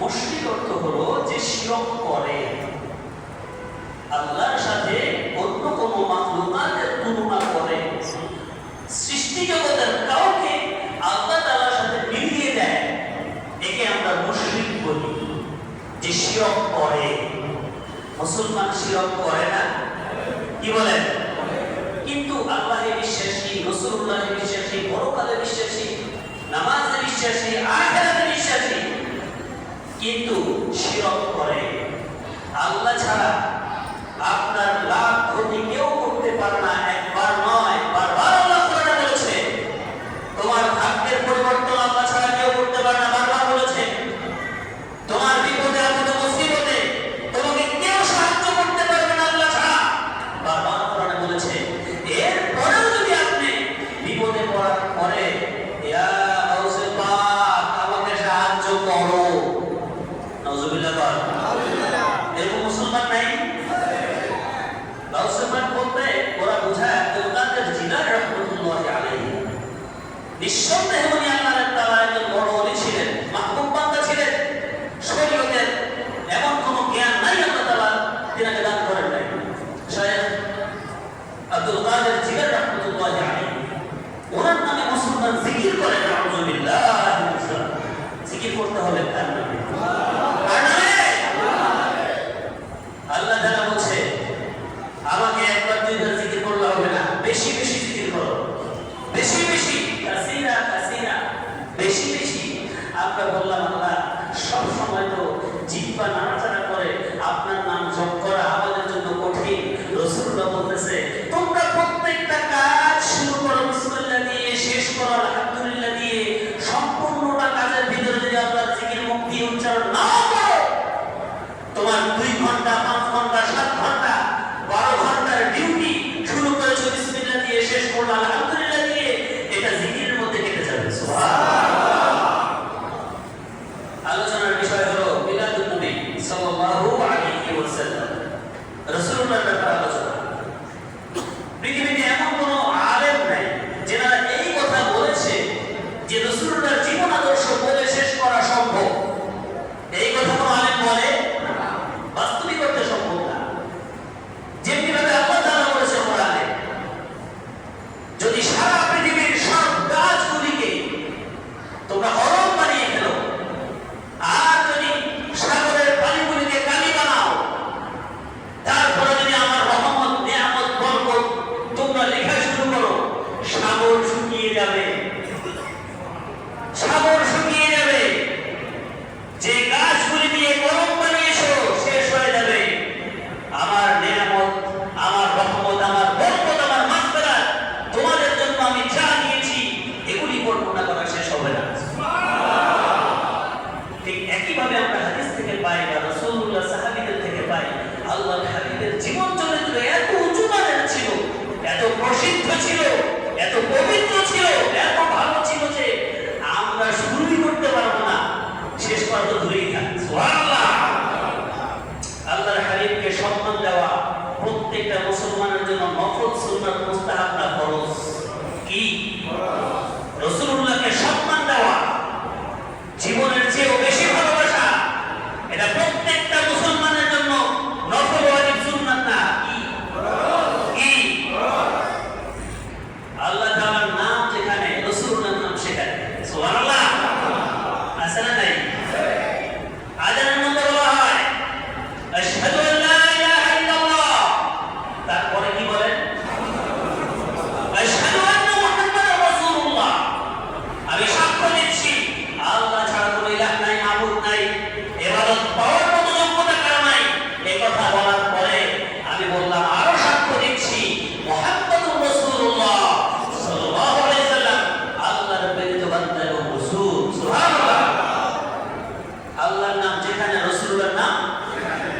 মুশরিক। অর্থ হলো যে শিরক করে। আল্লাহর সাথে অন্য কোনো মাহলুকাতের তুলনা করে। সৃষ্টি জগতের কাউকে আল্লাহ তাআলার সাথে মিলিয়ে দেয়। একে আমরা মুশরিক বলি। যে শিরক করে। মুসলমান শিরক করে না? কি বলেন কিন্তু আল্লাহে বিশ্বাসী রসুল্লাহে বিশ্বাসী পরকালে বিশ্বাসী নামাজে বিশ্বাসী আখেরাতে বিশ্বাসী, কিন্তু শিরক করে। আল্লাহ ছাড়া আপনার লাভ ক্ষতি কেউ করতে পারে না, একবার নয়, বারবার আল্লাহ বলেছে, তোমার ভাগ্যের পরিবর্তন আল্লাহ ছাড়া এমন কোন জ্ঞান নাই আল্লাহ তাআলা তিনাকে দান করেন নাই। শায়েখ আব্দুল কাদের জিনার রহমতুল্লাহ আলাইহি। ওনার মুসলমান জিকির করে করতে হবে তার নামে। বললাম আল্লাহ সবসময় তো জিতবা না সুন্নাত রসুল भारत